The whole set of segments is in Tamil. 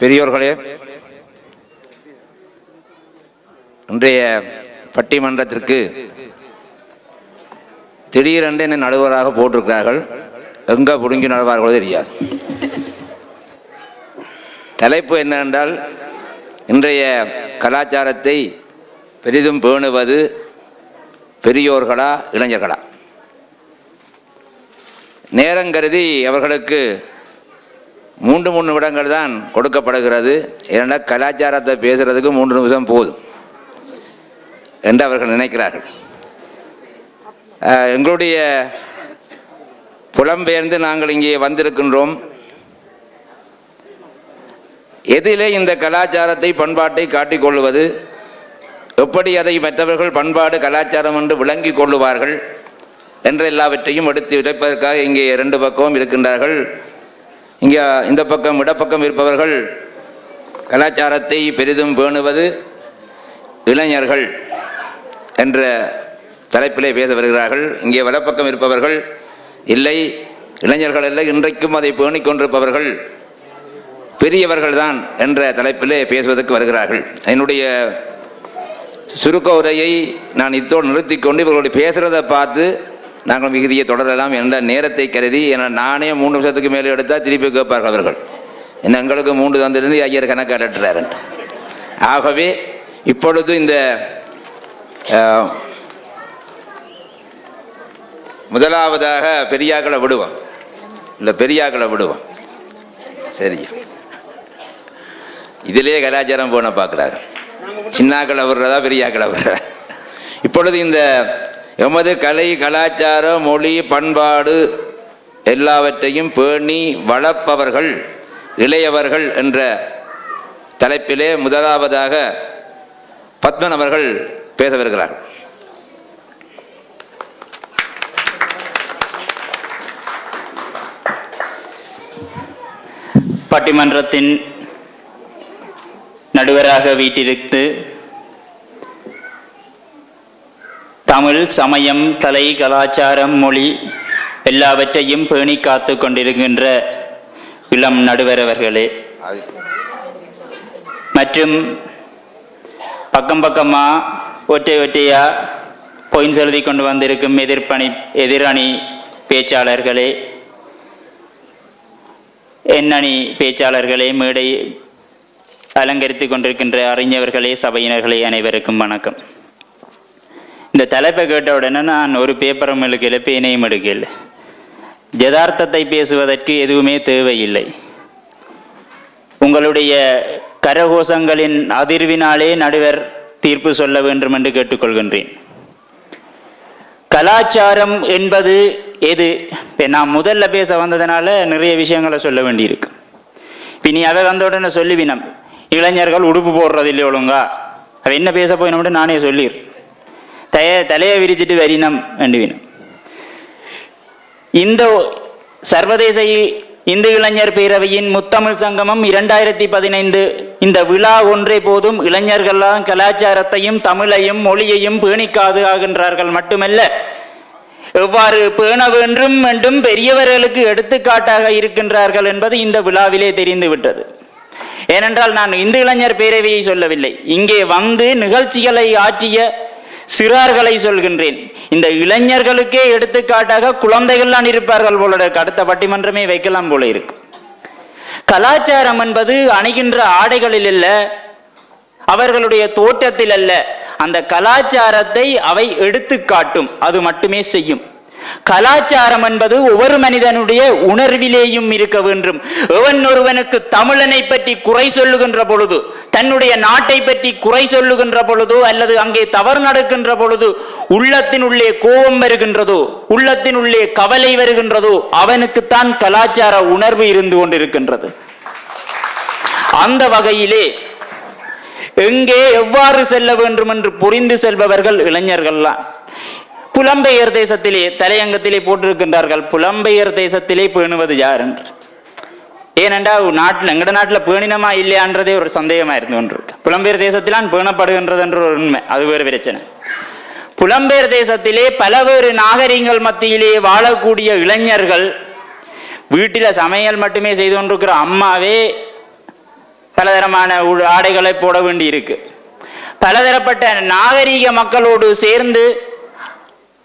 பெரியோர்களே இன்றைய பட்டிமன்றத்திற்கு திடீரென்று என்னை நடுவராக போட்டிருக்கிறார்கள். எங்கே புடுங்கி நடுவார்களோ தெரியாது. தலைப்பு என்னவென்றால் இன்றைய கலாச்சாரத்தை பெரிதும் பேணுவது பெரியோர்களா இளைஞர்களா? நேரம் கருதி அவர்களுக்கு மூன்று மூணு நிமிடங்கள் தான் கொடுக்கப்படுகிறது. ஏன்னா கலாச்சாரத்தை பேசுகிறதுக்கு மூன்று நிமிஷம் போதும் என்று அவர்கள் நினைக்கிறார்கள். எங்களுடைய புலம்பெயர்ந்து நாங்கள் இங்கே வந்திருக்கின்றோம். எதிலே இந்த கலாச்சாரத்தை பண்பாட்டை காட்டிக்கொள்வது எப்படி அதை மற்றவர்கள் பண்பாடு கலாச்சாரம் என்று விளங்கிக் கொள்ளுவார்கள்? என்ற எல்லாவற்றையும் எடுத்து உரைப்பதற்காக இங்கே இரண்டு பக்கமும் இருக்கின்றார்கள். இங்கே இந்த பக்கம் இடப்பக்கம் இருப்பவர்கள் கலாச்சாரத்தை பெரிதும் பேணுவது இளைஞர்கள் என்ற தலைப்பிலே பேச வருகிறார்கள். இங்கே வலப்பக்கம் இருப்பவர்கள் இல்லை இளைஞர்கள் அல்ல இன்றைக்கும் அதை பேணிக் கொண்டிருப்பவர்கள் பெரியவர்கள்தான் என்ற தலைப்பிலே பேசுவதற்கு வருகிறார்கள். என்னுடைய சுருக்க உரையை நான் இத்தோடு நிறுத்திக்கொண்டு இவர்களுடைய பேசுகிறத பார்த்து நாங்கள் மிகுதியை தொடரலாம் என்ற நேரத்தை கருதி என நானே மூணு வருஷத்துக்கு மேலே எடுத்தால் திருப்பி கேட்பார்கள் அவர்கள். என்ன எங்களுக்கு மூன்று தந்திருந்து ஐயர் கணக்கு அலட்டுறாரு ஆகவே இப்பொழுது இந்த முதலாவதாக பெரியாக்களை விடுவோம். இல்லை பெரியாக்களை விடுவோம். சரி இதிலே கலாச்சாரம் போன பார்க்குறாரு. சின்னாக்களை விடுறதா பெரியாக்களை விடுறதா இப்பொழுது இந்த எமது கலை கலாச்சாரம் மொழி பண்பாடு எல்லாவற்றையும் பேணி வளர்ப்பவர்கள் இளையவர்கள் என்ற தலைப்பிலே முதலாவதாக பத்மன் அவர்கள் பேச வருகிறார் பட்டிமன்றத்தின் நடுவராக வீட்டிருந்து தமிழ் சமயம் கலை கலாச்சாரம் மொழி எல்லாவற்றையும் பேணி காத்து கொண்டிருக்கின்ற இளம் நடுவர் அவர்களே மற்றும் பக்கம் பக்கமாக ஒற்றை ஒற்றையாக பொயின் செலுத்தி கொண்டு வந்திருக்கும் எதிர்ப்பணி எதிரணி பேச்சாளர்களே எண்ணணி பேச்சாளர்களே மேடை அலங்கரித்துக் கொண்டிருக்கின்ற அறிஞர்களே சபையினர்களே அனைவருக்கும் வணக்கம். இந்த தலைப்பை கேட்ட உடனே நான் ஒரு பேப்பரும் எடுக்கல பேனையும் எடுக்கல. யதார்த்தத்தை பேசுவதற்கு எதுவுமே தேவையில்லை. உங்களுடைய கரகோஷங்களின் அதிர்வினாலே நடுவர் தீர்ப்பு சொல்ல வேண்டும் என்று கேட்டுக்கொள்கின்றேன். கலாச்சாரம் என்பது எது? இப்போ நான் முதல்ல பேச வந்ததுனால நிறைய விஷயங்களை சொல்ல வேண்டியிருக்கு. இப்ப நீ அதை வந்த உடனே சொல்லுவினம். இளைஞர்கள் உடுப்பு போடுறது இல்லை ஒழுங்கா. அவ என்ன பேச போயினோம்னு நானே சொல்லிடு தய தலையை விரிச்சிட்டு வரினம் வேண்டுவினம். இந்த சர்வதேச இந்து இளைஞர் பேரவையின் முத்தமிழ் சங்கமம் இரண்டாயிரத்தி பதினைந்து இந்த விழா ஒன்றே போதும் இளைஞர்கள்லாம் கலாச்சாரத்தையும் தமிழையும் மொழியையும் பேணிக்காது ஆகின்றார்கள் மட்டுமல்ல. எவ்வாறு பேண வேண்டும் என்றும் பெரியவர்களுக்கு எடுத்துக்காட்டாக இருக்கின்றார்கள் என்பது இந்த விழாவிலே தெரிந்துவிட்டது. ஏனென்றால் நான் இந்து இளைஞர் பேரவையை சொல்லவில்லை. இங்கே வந்து நிகழ்ச்சிகளை ஆற்றிய சிறார்களை சொல்கின்றேன். இந்த இளைஞர்களுக்கே எடுத்துக்காட்டாக குழந்தைகள்லாம் இருப்பார்கள் போல இருக்கு. அடுத்த பட்டிமன்றமே வைக்கலாம் போல இருக்கு. கலாச்சாரம் என்பது அணுகின்ற ஆடைகளில் அல்ல அவர்களுடைய தோற்றத்தில் அல்ல. அந்த கலாச்சாரத்தை அவை எடுத்து காட்டும் அது மட்டுமே செய்யும். கலாச்சாரம் என்பது ஒவ்வொரு மனிதனுடைய உணர்விலேயும் இருக்க வேண்டும். எவன் ஒருவனுக்கு தமிழனை பற்றி குறை சொல்லுகின்ற பொழுது தன்னுடைய நாட்டை பற்றி குறை சொல்லுகின்ற பொழுதோ அல்லது அங்கே தவறு நடக்கின்ற பொழுது உள்ளத்தினுள்ளே கோபம் வருகின்றதோ உள்ளத்தினுள்ளே கவலை வருகின்றதோ அவனுக்குத்தான் கலாச்சார உணர்வு இருந்து கொண்டிருக்கின்றது. அந்த வகையிலே எங்கே எவ்வாறு செல்ல வேண்டும் என்று புரிந்து செல்பவர்கள் இளைஞர்கள்லாம். புலம்பெயர் தேசத்திலே தலையங்கத்திலே போட்டிருக்கின்றார்கள். புலம்பெயர் தேசத்திலே பேணுவது யார் என்று? ஏனென்றா நாட்டில் எங்கட நாட்டில் பேணினமா இல்லையான்றதே ஒரு சந்தேகமா இருந்து கொண்டிருக்கு. புலம்பெயர் தேசத்திலான் பேணப்படுகின்றது என்ற ஒரு உண்மை. அது வேறு பிரச்சனை. புலம்பெயர் தேசத்திலே பலவேறு நாகரிகங்கள் மத்தியிலே வாழக்கூடிய இளைஞர்கள் வீட்டில் சமையல் மட்டுமே செய்து கொண்டிருக்கிற அம்மாவே பலதரமான உ- ஆடைகளை போட வேண்டி இருக்கு பலதரப்பட்ட நாகரீக மக்களோடு சேர்ந்து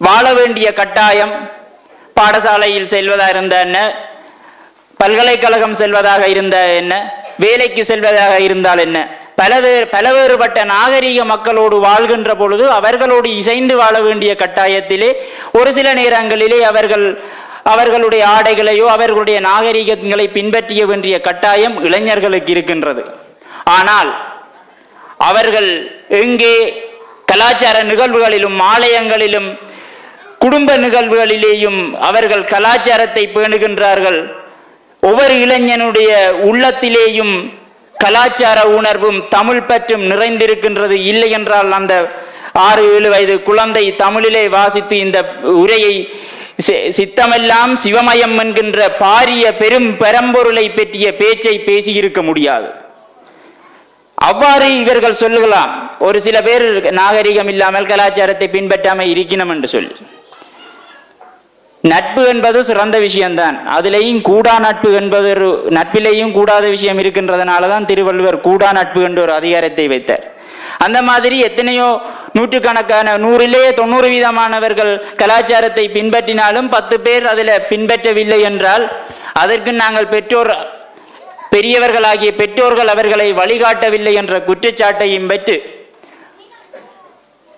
வாழ வேண்டிய கட்டாயம் பாடசாலையில் செல்வதாக இருந்த என்ன? பல்கலைக்கழகம் செல்வதாக இருந்த என்ன? வேலைக்கு செல்வதாக இருந்தால் என்ன? பலவே பலவேறுபட்ட நாகரீக மக்களோடு வாழ்கின்ற பொழுது அவர்களோடு இசைந்து வாழ வேண்டிய கட்டாயத்திலே ஒரு சில நேரங்களிலே அவர்கள் அவர்களுடைய ஆடைகளையோ அவர்களுடைய நாகரீகங்களை பின்பற்றிய வேண்டிய கட்டாயம் இளைஞர்களுக்கு இருக்கின்றது. ஆனால் அவர்கள் எங்கே கலாச்சார நிகழ்வுகளிலும் ஆலயங்களிலும் குடும்ப நிகழ்வுகளிலேயும் அவர்கள் கலாச்சாரத்தை பேணுகின்றார்கள். ஒவ்வொரு இளைஞனுடைய உள்ளத்திலேயும் கலாச்சார உணர்வும் தமிழ் பற்றும் நிறைந்திருக்கின்றது. இல்லை என்றால் அந்த ஆறு ஏழு வயது குழந்தை தமிழிலே வாசித்து இந்த உரையை சி- சித்தமெல்லாம் சிவமயம் என்கின்ற பாரிய பெரும் பெரம்பொருளை பற்றிய பேச்சை பேசியிருக்க முடியாது. அவ்வாறு இவர்கள் சொல்லுகலாம் ஒரு சில பேர் நாகரிகம் இல்லாமல் கலாச்சாரத்தை பின்பற்றாமல் இருக்கணும் என்று சொல்லி. நட்பு என்பது சிறந்த விஷயம்தான். அதிலேயும் கூடா நட்பு என்பது ஒரு நட்பிலேயும் கூடாத விஷயம் இருக்கின்றதுனால தான் திருவள்ளுவர் கூடா நட்பு என்ற ஒரு அதிகாரத்தை வைத்தார். அந்த மாதிரி எத்தனையோ நூற்றுக்கணக்கான நூறிலே தொண்ணூறு வீதமானவர்கள் கலாச்சாரத்தை பின்பற்றினாலும் பத்து பேர் அதில் பின்பற்றவில்லை என்றால் அதற்கு நாங்கள் பெற்றோர் பெரியவர்களாகிய பெற்றோர்கள் அவர்களை வழிகாட்டவில்லை என்ற குற்றச்சாட்டையும் பெற்று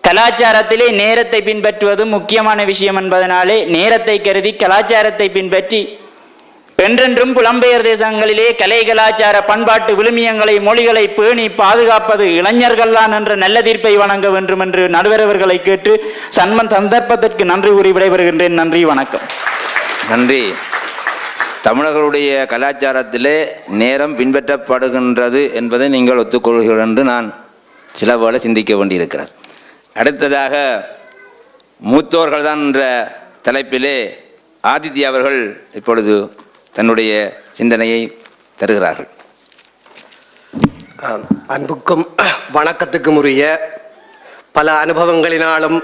கலாச்சாரத்திலே நேரத்தை பின்பற்றுவது முக்கியமான விஷயம் என்பதனாலே நேரத்தை கருதி கலாச்சாரத்தை பின்பற்றி என்றென்றும் புலம்பெயர் தேசங்களிலே கலை கலாச்சார பண்பாட்டு விழுமியங்களை மொழிகளை பேணி பாதுகாப்பது இளைஞர்கள்தான் என்ற நல்ல தீர்ப்பை வழங்க வேண்டும் என்று நடுவரவர்களை கேட்டு சன்மன் சந்தர்ப்பத்திற்கு நன்றி கூறி விடைபெறுகின்றேன். நன்றி வணக்கம். நன்றி. தமிழர்களுடைய கலாச்சாரத்திலே நேரம் பின்பற்றப்படுகின்றது என்பதை நீங்கள் ஒத்துக்கொள்கிறீர்கள் என்று நான் சில வேளை சிந்திக்க வேண்டியிருக்கிறது. அடுத்ததாக மூத்தோர்கள் தான் என்ற தலைப்பிலே ஆதித்யா அவர்கள் இப்பொழுது தன்னுடைய சிந்தனையை தருகிறார்கள். அன்புக்கும் வணக்கத்துக்கும் உரிய பல அனுபவங்களினாலும்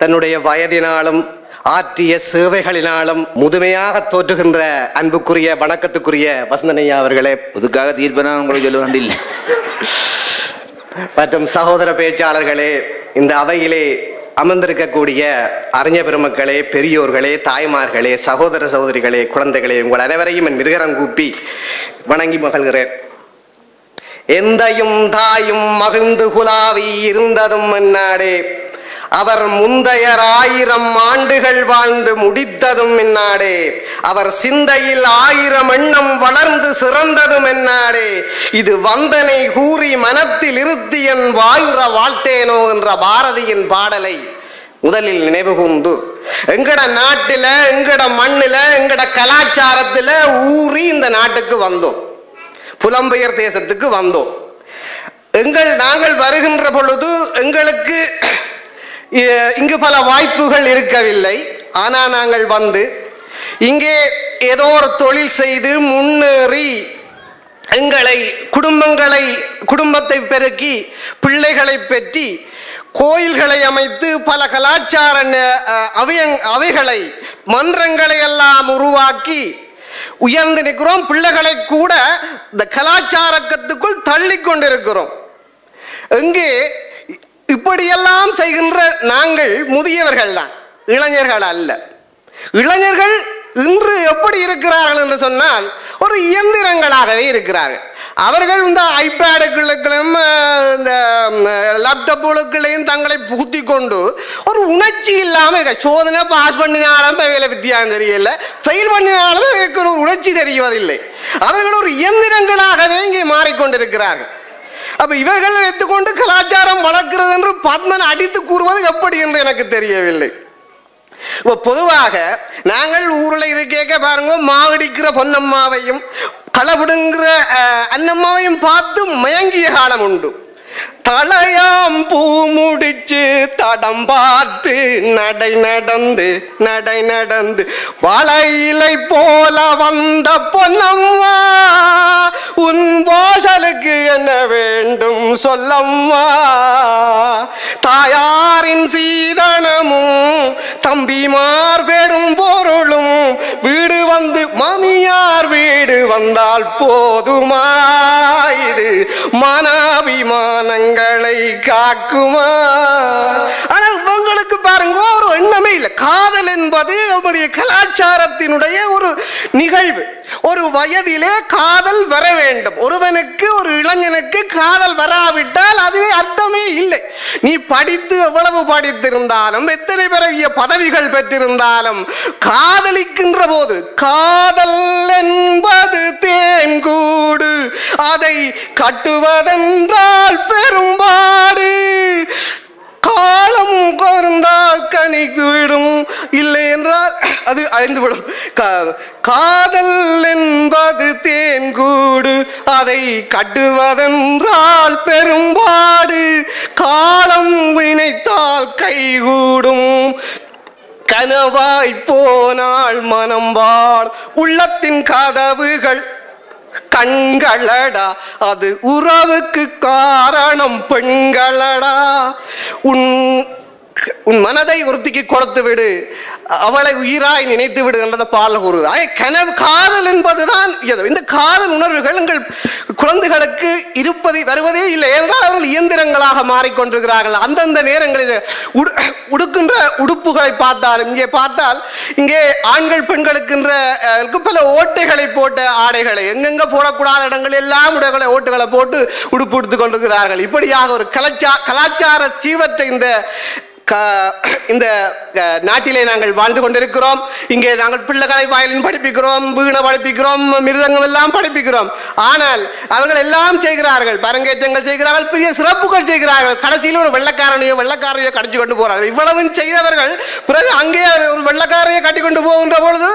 தன்னுடைய வயதினாலும் ஆற்றிய சேவைகளினாலும் முதுமையாக தோற்றுகின்ற அன்புக்குரிய வணக்கத்துக்குரிய வசந்தனையா அவர்களே. இதுக்காக தீர்ப்பென உங்களுக்கு சொல்ல வேண்டியில்லை மற்றும் சகோதர பேச்சாளர்களே இந்த அவையிலே அமர்ந்திருக்கக்கூடிய அறிஞர் பெருமக்களே பெரியோர்களே தாய்மார்களே சகோதர சகோதரிகளே குழந்தைகளே உங்கள் அனைவரையும் என் மிருகரம் கூப்பி வணங்கி மகிழ்கிறேன். எந்தையும் தாயும் மகிழ்ந்து குலாவி இருந்ததும் என்னாடே அவர் முந்தையர் ஆயிரம் ஆண்டுகள் வாழ்ந்து முடித்ததும் என்னாடே. அவர் சிந்தையில் ஆயிரம் எண்ணம் வளர்ந்து சிறந்ததும் என்னாடே. இது வந்தனை கூறி மனத்தில் இருத்தி என் வாயுற வாழ்த்தேனோ என்ற பாரதியின் பாடலை முதலில் நினைவு கூர்ந்து எங்கட நாட்டில எங்கட மண்ணில எங்கட கலாச்சாரத்துல ஊறி இந்த நாட்டுக்கு வந்தோம். புலம்பெயர் தேசத்துக்கு வந்தோம். எங்கள் நாங்கள் வருகின்ற பொழுது எங்களுக்கு இங்கு பல வாய்ப்புகள் இருக்கவில்லை. ஆனால் நாங்கள் வந்து இங்கே ஏதோ ஒரு தொழில் செய்து முன்னேறி எங்களை குடும்பங்களை குடும்பத்தை பெருக்கி பிள்ளைகளை பெற்றி கோயில்களை அமைத்து பல கலாச்சார அவையங் அவைகளை மன்றங்களை எல்லாம் உருவாக்கி உயர்ந்து நிற்கிறோம். பிள்ளைகளை கூட இந்த கலாச்சாரத்துக்குள் தள்ளி கொண்டிருக்கிறோம். எங்கே இப்படியெல்லாம் செய்கின்ற நாங்கள் முதியவர்கள் தான் இளைஞர்கள் அல்ல. இளைஞர்கள் இன்று எப்படி இருக்கிறார்கள் என்று சொன்னால் ஒரு இயந்திரங்களாகவே இருக்கிறார்கள். அவர்கள் இந்த ஐபேடுகளுக்கும் இந்த லேப்டாப்புகளுக்குள்ளேயும் தங்களை புகுத்தி கொண்டு ஒரு உணர்ச்சி இல்லாமல் இருக்க சோதனை பாஸ் பண்ணினாலும் வேலை வித்தியாசம் தெரியல. ஃபெயில் பண்ணினாலும் எனக்கு ஒரு உணர்ச்சி தெரியவதில்லை அவர்கள் ஒரு இயந்திரங்களாகவே இங்கே மாறிக்கொண்டிருக்கிறார்கள். அப்போ இவர்கள் எடுத்துக்கொண்டு கலாச்சாரம் வளர்க்கிறது என்று பத்மன் அடித்து கூறுவது எப்படி என்று எனக்கு தெரியவில்லை. இப்போ பொதுவாக நாங்கள் ஊரில் இருக்கேக்க பாருங்க மாவடிக்கிற பொன்னம்மாவையும் களவிடுங்கிற அன்னம்மாவையும் பார்த்து மயங்கிய காலம் உண்டு. தலையாம் பூ முடிச்சு தடம் பார்த்து நடை நடந்து நடை நடந்து வளையிலை போல வந்த பொன்னம்மா உன் வாசலுக்கு என்ன வேண்டும் சொல்லம்மா? தாயாரின் சீதனமும் தம்பிமார் பெரும் போர் வீடு வந்து மாமியார் வீடு வந்தால் போதுமா இது மனாபிமானங்களை காக்குமா? ஆனால் உங்களுக்கு பாருங்க ஒரு எண்ணமே இல்லை. காதல் என்பது நம்முடைய கலாச்சாரத்தினுடைய ஒரு நிகழ்வு. ஒரு வயதிலே காதல் வர வேண்டும். ஒருவனுக்கு ஒரு இளைஞனுக்கு காதல் வராவிட்டால் அதிலே அர்த்தமே இல்லை. நீ படித்து எவ்வளவு படித்திருந்தாலும் எத்தனை பிறவிய பதவிகள் பெற்றிருந்தாலும் காதலிக்கின்ற போது காதல் என்பது தேன்கூடு அதை கட்டுவதென்றால் பெரும்பால் கொண்டால் விடும். இல்லை என்றால் அது அழிந்துவிடும். கா- காதல் என்பது தேன்கூடு. அதை கட்டுவதென்றால் பெரும்பாடு. காலம் இணைத்தால் கைகூடும். கனவாய் போனால் மனம் வாழ் உள்ளத்தின் கதவுகள் கண்களடா. அது உறவுக்கு காரணம் பெண்களடா. உன் உன் மனதை ஒருத்திக்கு கொடுத்து விடு. அவளை உயிராய் நினைத்து விடு என்றத பாடல் கூறுது கனவு காதல் என்பதுதான் இது. இந்த காதல் உணர்வுகள் எங்கள் குழந்தைகளுக்கு இருப்பதை வருவதே இல்லை. என்றால் அவர்கள் இயந்திரங்களாக மாறிக்கொண்டிருக்கிறார்கள். அந்தந்த நேரங்களில் உடு உடுக்கின்ற உடுப்புகளை பார்த்தாலும் இங்கே பார்த்தால் இங்கே ஆண்கள் பெண்களுக்கின்ற பல ஓட்டைகளை போட்ட ஆடைகளை எங்கெங்க போடக்கூடாத இடங்கள் எல்லாம் உடைகளை ஓட்டுகளை போட்டு உடுப்பு உடுத்துக் கொண்டிருக்கிறார்கள். இப்படியாக ஒரு கலாச்சார கலாச்சார சீவத்தை இந்த இந்த நாட்டிலே நாங்கள் வாழ்ந்து கொண்டிருக்கிறோம். இங்கே நாங்கள் பிள்ளைகளை வயலின் படிப்பிக்கிறோம் வீணை படிப்பிக்கிறோம் மிருதங்கம் எல்லாம் படிப்பிக்கிறோம். ஆனால் அவர்கள் எல்லாம் செய்கிறார்கள். பரங்கேற்றங்கள் செய்கிறார்கள் பெரிய சிறப்புகள் செய்கிறார்கள். கடைசியில் ஒரு வெள்ளக்காரனையோ வெள்ளக்காரனையோ கடிச்சு கொண்டு போகிறார்கள் இவ்வளவும் செய்தவர்கள் பிறகு அங்கே ஒரு வெள்ளக்காரனையோ கட்டி கொண்டு போகின்ற பொழுது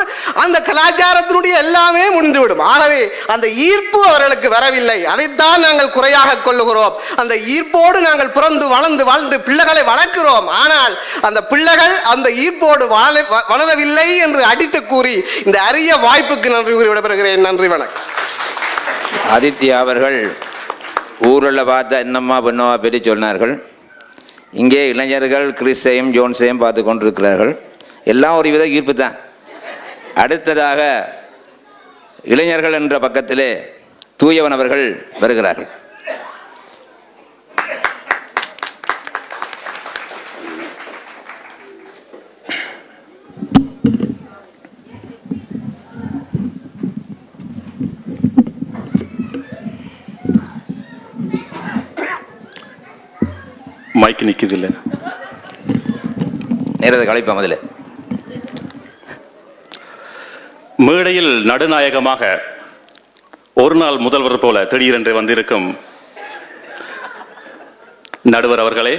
அந்த கலாச்சாரத்தினுடைய எல்லாமே முடிந்துவிடும். ஆகவே அந்த ஈர்ப்பு அவர்களுக்கு வரவில்லை. அதைத்தான் நாங்கள் குறையாக கொள்ளுகிறோம். அந்த ஈர்ப்போடு நாங்கள் பிறந்து வளர்ந்து வாழ்ந்து பிள்ளைகளை வளர்க்கிறோம். ஆனால் அந்த பிள்ளைகள் அந்த ஈர்ப்போடு வாழ வளரவில்லை என்று அடித்து கூறி இந்த அரிய வாய்ப்புக்கு நன்றி கூறி விடப்படுகிறேன் நன்றி வணக்கம். ஆதித்யா அவர்கள் ஊரில் பார்த்தா என்னம்மா பெண்ணம்மா பற்றி சொன்னார்கள். இங்கே இளைஞர்கள் கிறிஸையும் ஜோன்ஸையும் பார்த்து கொண்டிருக்கிறார்கள். எல்லாம் ஒரு வித ஈர்ப்பு தான். அடுத்ததாக இளைஞர்கள் என்ற பக்கத்திலே தூயவன் அவர்கள் வருகிறார்கள். மைக் நிக்குது இல்ல நேரத்தை கழிப்போம் அதில் மேடையில் நடுநாயகமாக ஒரு நாள் முதல்வர் போல திடீரென்று வந்திருக்கும் நடுவர் அவர்களே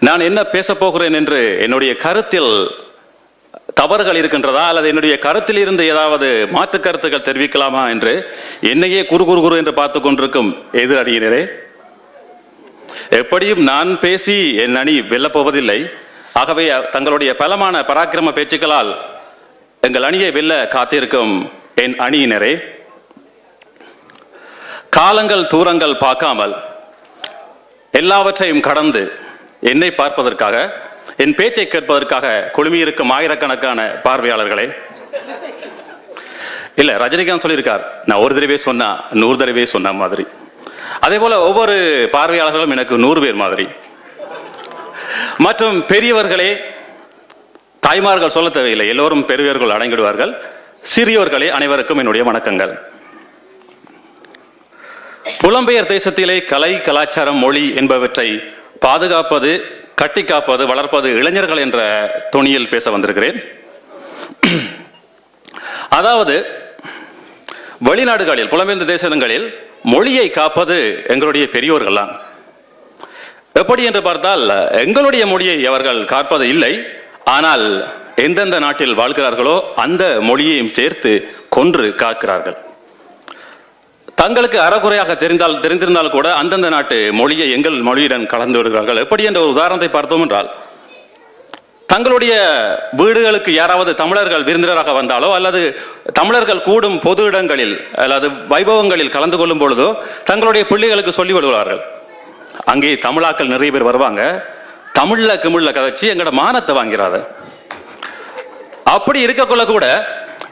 நான் என்ன பேசப் போகிறேன் என்று என்னுடைய கருத்தில் தவறுகள் இருக்கின்றதா அல்லது என்னுடைய கருத்தில் இருந்து ஏதாவது மாற்று கருத்துக்கள் தெரிவிக்கலாமா என்று என்னையே குறு குறு குறு என்று பார்த்து கொண்டிருக்கும் எதிர் அணியினரே எப்படியும் நான் பேசி என் அணி வெல்லப் போவதில்லை ஆகவே தங்களுடைய பலமான பராக்கிரம பேச்சுக்களால் எங்கள் அணியை வெல்ல காத்திருக்கும் என் அணியினரே காலங்கள் தூரங்கள் பார்க்காமல் எல்லாவற்றையும் கடந்து என்னை பார்ப்பதற்காக என் பேச்சை கேட்பதற்காக குழுமியிருக்கும் ஆயிரக்கணக்கான பார்வையாளர்களே. இல்ல ரஜினிகாந்த் சொல்லியிருக்கார் நான் ஒரு தடவை சொன்னா நூறு தடவை சொன்ன மாதிரி. அதே போல ஒவ்வொரு பார்வையாளர்களும் எனக்கு நூறு பேர் மாதிரி. மற்றும் பெரியவர்களே தாய்மார்கள் சொல்ல தேவையில்லை எல்லோரும் பெரியவர்கள் அடங்கிடுவார்கள். சிறியோர்களே அனைவருக்கும் என்னுடைய வணக்கங்கள். புலம்பெயர் தேசத்திலே கலை கலாச்சாரம் மொழி என்பவற்றை பாதுகாப்பது கட்டி காப்பது வளர்ப்பது இளைஞர்கள் என்ற தொனியில் பேச வந்திருக்கிறேன். அதாவது வெளிநாடுகளில் புலம்பெயர்ந்த தேசங்களில் மொழியை காப்பது எங்களுடைய பெரியோர்கள் தான் எப்படி என்று பார்த்தால் எங்களுடைய மொழியை அவர்கள் காப்பது இல்லை. ஆனால் எந்தெந்த நாட்டில் வாழ்கிறார்களோ அந்த மொழியையும் சேர்த்து கொன்று காக்கிறார்கள். தங்களுக்கு அறகுறையாக தெரிந்தால் தெரிந்திருந்தால் கூட அந்தந்த நாட்டு மொழியை எங்கள் மொழியுடன் கலந்து விடுகிறார்கள். எப்படி என்ற ஒரு உதாரணத்தை பார்த்தோம் என்றால் தங்களுடைய வீடுகளுக்கு யாராவது தமிழர்கள் விருந்தினராக வந்தாலோ அல்லது தமிழர்கள் கூடும் பொது இடங்களில் அல்லது வைபவங்களில் கலந்து கொள்ளும் பொழுதோ தங்களுடைய பிள்ளைகளுக்கு சொல்லி விடுவார்கள் அங்கே தமிழாக்கள் நிறைய பேர் வருவாங்க. தமிழ்ல கிமிழ்ல கதைச்சு எங்களோட மானத்தை வாங்கிறாரு. அப்படி இருக்கக்குள்ள கூட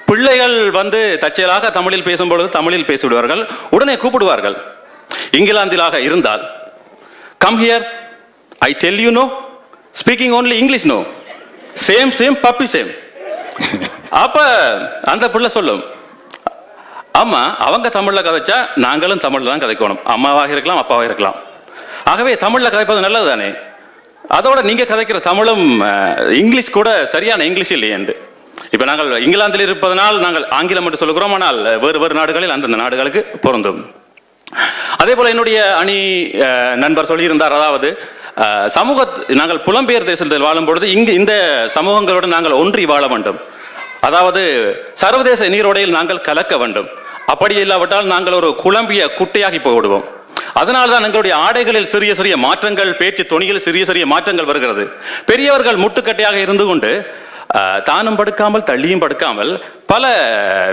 பிள்ளைகள் வந்து தற்செயலாக தமிழில் பேசும் பொழுது தமிழில் பேசிவிடுவார்கள். உடனே கூப்பிடுவார்கள். இங்கிலாந்திலாக இருந்தால் come here I tell you no speaking only English no same same puppy same அப்ப அந்த பிள்ளை சொல்லும் ஆமா அவங்க தமிழ்ல கதைச்சா நாங்களும் தமிழ்ல தான் கதைக்கணும். அம்மாவாக இருக்கலாம் அப்பாவாக இருக்கலாம். ஆகவே தமிழ்ல கதைப்பது நல்லது தானே அதோட நீங்க கதைக்கிற தமிழும் இங்கிலீஷ் கூட சரியான இங்கிலீஷ் இல்லையென்று இப்ப நாங்கள் இங்கிலாந்தில் இருப்பதனால் நாங்கள் ஆங்கிலம் என்று சொல்லுகிறோம் ஆனால் வேறு வேறு நாடுகளில் அந்தந்த நாடுகளுக்கு பொருந்தும். அதே போல என்னுடைய அணி நண்பர் சொல்லியிருந்தார் அதாவது சமூக நாங்கள் புலம்பெயர் தேசத்தில் வாழும்பொழுது இங்கு இந்த சமூகங்களோடு நாங்கள் ஒன்றி வாழ வேண்டும். அதாவது சர்வதேச நீரோடையில் நாங்கள் கலக்க வேண்டும். அப்படி இல்லாவிட்டால் நாங்கள் ஒரு குழம்பிய குட்டையாகி போய்விடுவோம். அதனால் தான் எங்களுடைய ஆடைகளில் சிறிய சிறிய மாற்றங்கள் பேச்சு துணியில் சிறிய சிறிய மாற்றங்கள் வருகிறது. பெரியவர்கள் முட்டுக்கட்டையாக இருந்து கொண்டு தானும் படுக்காமல் தள்ளியும் படுக்காமல் பல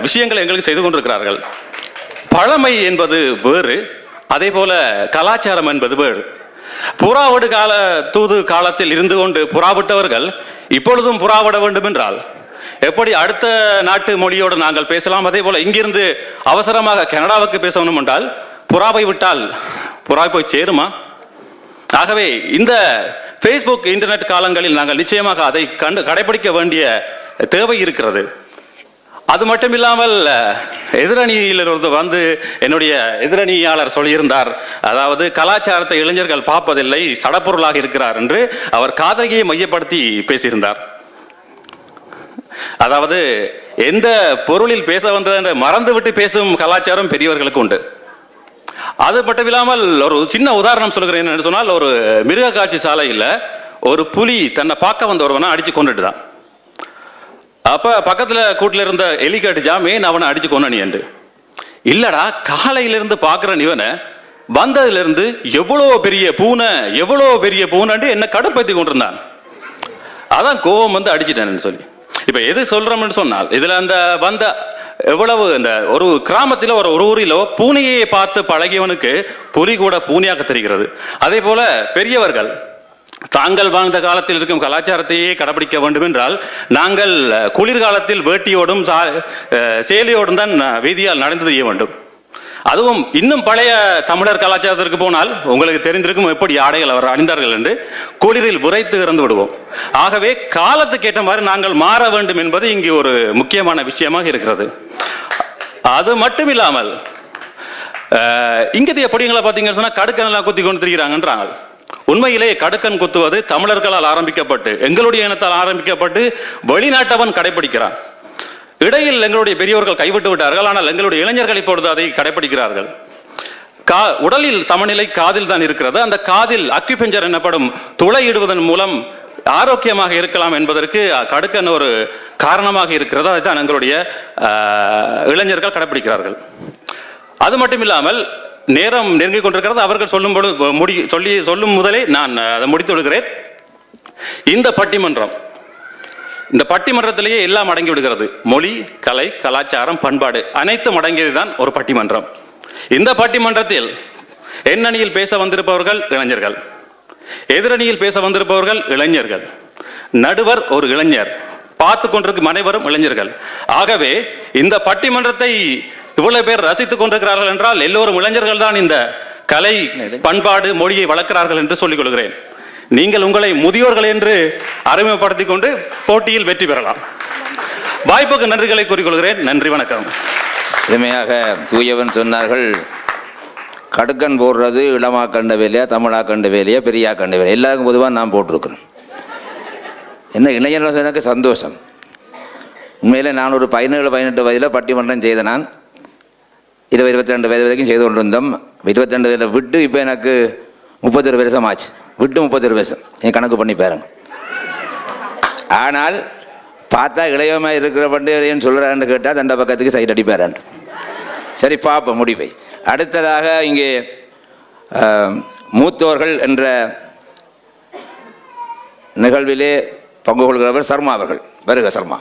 விஷயங்களை எங்களுக்கு செய்து கொண்டிருக்கிறார்கள். பழமை என்பது வேறு அதே போல கலாச்சாரம் என்பது வேறு. புறாவடு கால தூது காலத்தில் இருந்து கொண்டு புறாவிட்டவர்கள் இப்பொழுதும் புறாவிட வேண்டும் என்றால் எப்படி அடுத்த நாட்டு மொழியோடு நாங்கள் பேசலாம்? அதே போல இங்கிருந்து அவசரமாக கனடாவுக்கு பேசணும் என்றால் புறாவை விட்டால் புறா போய் சேருமா? ஆகவே இந்த ஃபேஸ்புக் இன்டர்நெட் காலங்களில் நாங்கள் நிச்சயமாக அதை கண்டு கடைபிடிக்க வேண்டிய தேவை இருக்கிறது. அது மட்டும் இல்லாமல் எதிரணியில் இருந்து வந்து என்னுடைய எதிரணியாளர் சொல்லியிருந்தார். அதாவது கலாச்சாரத்தை இளைஞர்கள் பார்ப்பதில்லை சடப்பொருளாக இருக்கிறார் என்று அவர் காதலியை மையப்படுத்தி பேசியிருந்தார். அதாவது எந்த பொருளில் பேச வந்தது என்று மறந்துவிட்டு பேசும் கலாச்சாரம் பெரியவர்களுக்கு உண்டு. அது மட்டும் இல்லாமல் ஒரு சின்ன உதாரணம் சொல்கிறேன் என்று சொன்னால் ஒரு மிருக காட்சி சாலையில் ஒரு புலி தன்னை பார்க்க வந்த ஒருவனை அடிச்சு கொண்டுட்டு தான் அப்ப பக்கத்துல கூட்டில் இருந்த எலி ஜாமீன் அவனை அடிச்சு கொன்னி என்று. இல்லடா காலையில இருந்து பாக்குறன் இவனை. வந்ததுல இருந்து எவ்வளோ பெரிய பூனை எவ்வளோ பெரிய பூனைன்ட்டு என்ன கடுப்பேத்தி கொண்டிருந்தான். அதான் கோபம் வந்து அடிச்சிட்டேன்னு சொல்லி. இப்ப எது சொல்றோம்னு சொன்னால் இதுல அந்த வந்த எவ்வளவு இந்த ஒரு கிராமத்தில் ஒரு ஒரு ஊரிலோ பூனையை பார்த்து பழகியவனுக்கு புலி கூட பூனையாக தெரிகிறது. அதே போல பெரியவர்கள் தாங்கள் வாழ்ந்த காலத்தில் இருக்கும் கலாச்சாரத்தையே கடைபிடிக்க வேண்டும் என்றால் நாங்கள் குளிர்காலத்தில் வேட்டியோடும் சா சேலையோடும் தான் வீதியால் நடந்து செய்ய வேண்டும். அதுவும் இன்னும் பழைய தமிழர் கலாச்சாரத்திற்கு போனால் உங்களுக்கு தெரிந்திருக்கும் எப்படி ஆடைகள் அவர் அணிந்தார்கள் என்று குளிரில் உரைத்து இறந்து விடுவோம். ஆகவே காலத்துக்கு ஏற்ற மாதிரி நாங்கள் மாற வேண்டும் என்பது இங்கு ஒரு முக்கியமான விஷயமாக இருக்கிறது. அது மட்டும் இல்லாமல் இங்கே எப்படிங்களா பார்த்தீங்கன்னு சொன்னால் கடுக்கனெல்லாம் குத்தி கொண்டு திரிகிறாங்கன்றாங்க. உண்மையிலே கடுக்கன் குத்துவது தமிழர்களால் ஆரம்பிக்கப்பட்டு எங்களுடைய இனத்தால் ஆரம்பிக்கப்பட்டு வெளிநாட்டவன் கடைபிடிக்கிறான் இடையில் எங்களுடைய பெரியவர்கள் கைவிட்டு விட்டார்கள் ஆனால் எங்களுடைய இளைஞர்கள் இப்பொழுது அதை கடைபிடிக்கிறார்கள் கா உடலில் சமநிலை காதில் தான் இருக்கிறது. அந்த காதில் அக்யூபெஞ்சர் எனப்படும் துளையிடுவதன் மூலம் ஆரோக்கியமாக இருக்கலாம் என்பதற்கு கடுக்கன் ஒரு காரணமாக இருக்கிறது. அதுதான் எங்களுடைய இளைஞர்கள் கடைபிடிக்கிறார்கள் அது மட்டும் இல்லாமல் நேரம் நெருங்கிக் கொண்டிருக்கிறது. அவர்கள் சொல்லும் பொழுது முடி சொல்லி சொல்லும் முதலே நான் அதை முடித்து விடுகிறேன். இந்த பட்டிமன்றம் இந்த பட்டிமன்றத்திலேயே எல்லாம் அடங்கி விடுகிறது. மொழி கலை கலாச்சாரம் பண்பாடு அனைத்தும் அடங்கியதுதான் ஒரு பட்டிமன்றம். இந்த பட்டிமன்றத்தில் எண்ணணியில் பேச வந்திருப்பவர்கள் இளைஞர்கள். எதிரணியில் பேச வந்திருப்பவர்கள் இளைஞர்கள். நடுவர் ஒரு இளைஞர். பார்த்து கொண்டிருக்கும் அனைவரும் இளைஞர்கள். ஆகவே இந்த பட்டிமன்றத்தை இவ்வளவு பேர் ரசித்துக் கொண்டிருக்கிறார்கள் என்றால் எல்லோரும் இளைஞர்கள் தான் இந்த கலை பண்பாடு மொழியை வளர்க்கிறார்கள் என்று சொல்லிக் கொள்கிறேன். நீங்கள் உங்களை முதியோர்கள் என்று அறிமுகப்படுத்திக் கொண்டு போட்டியில் வெற்றி பெறலாம். வாய்ப்புக்கு நன்றிகளை கூறிக்கொள்கிறேன். நன்றி வணக்கம். எளிமையாக தூயவன் சொன்னார்கள் கடுக்கன் போடுறது இளமா கண்ட வேலையா தமிழா கண்ட வேலையா பெரியா கண்ட வேலையா? எல்லாருக்கும் பொதுவாக நான் போட்டிருக்கிறேன். என்ன இளைஞர்கள் எனக்கு சந்தோஷம். உண்மையிலே நான் ஒரு பதினேழு பதினெட்டு வயதில் பட்டிமன்றம் செய்த நான் இருபது இருபத்தி ரெண்டு வயது வரைக்கும் செய்து கொண்டிருந்தோம். இருபத்தி ரெண்டு வயதில் விட்டு இப்போ எனக்கு முப்பத்தொரு வருஷம் ஆச்சு விட்டு முப்பத்தொரு வருஷம். என் கணக்கு பண்ணி பாருங்க. ஆனால் பார்த்தா இளையமாக இருக்கிற பண்டிகைன்னு சொல்கிறான்னு கேட்டால் தண்ட பக்கத்துக்கு சைட் அடிப்பாரான். சரி பார்ப்போம் முடிவை. அடுத்ததாக இங்கே மூத்தோர்கள் என்ற நிகழ்விலே பங்கு கொள்கிறவர் சர்மா அவர்கள். வருக சர்மா.